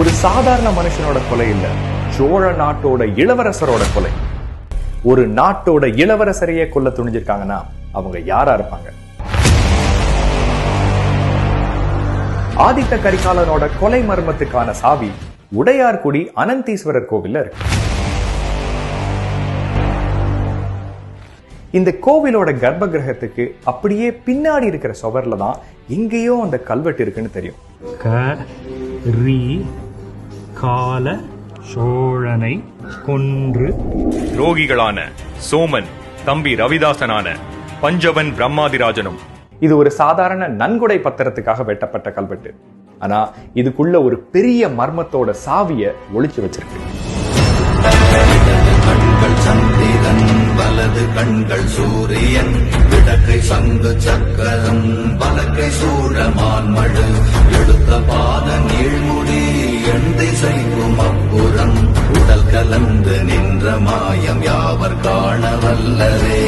ஒரு சாதாரண மனுஷனோட கொலை இல்ல. சோழ நாட்டோட இளவரசரோட கொலை. ஒரு நாட்டோட இளவரசரையே கொல்ல துணிஞ்சிருக்காங்கன்னா அவங்க யாரா இருப்பாங்க? ஆதித்த கரிகாலனோட கொலை மர்மத்துக்கான சாவி உடையார்குடி அனந்தீஸ்வரர் கோவில்ல இருக்கு. இந்த கோவிலோட கர்ப்ப கிரகத்துக்கு அப்படியே பின்னாடி இருக்கிற சுவர்ல தான் எங்கேயோ அந்த கல்வெட்டு இருக்குன்னு தெரியும். க கால சோழனை கொன்று துரோகிகளான சோமன் தம்பி ரவிதாசனான பஞ்சவன் பிரம்மாதிராஜனும். இது ஒரு சாதாரண நன்கொடை பத்திரத்துக்காக வெட்டப்பட்ட கல்வெட்டு. ஆனா இதுக்குள்ள ஒரு பெரிய மர்மத்தோட சாவிய ஒளிச்சு வச்சிருக்கு. வலது கண்கள் சூரியன் இடக்கை சங்கு சக்கரம் வலக்கை சூழமான் மழு எடுத்த பாத நீழ்முடி யாவர் காண வல்லரே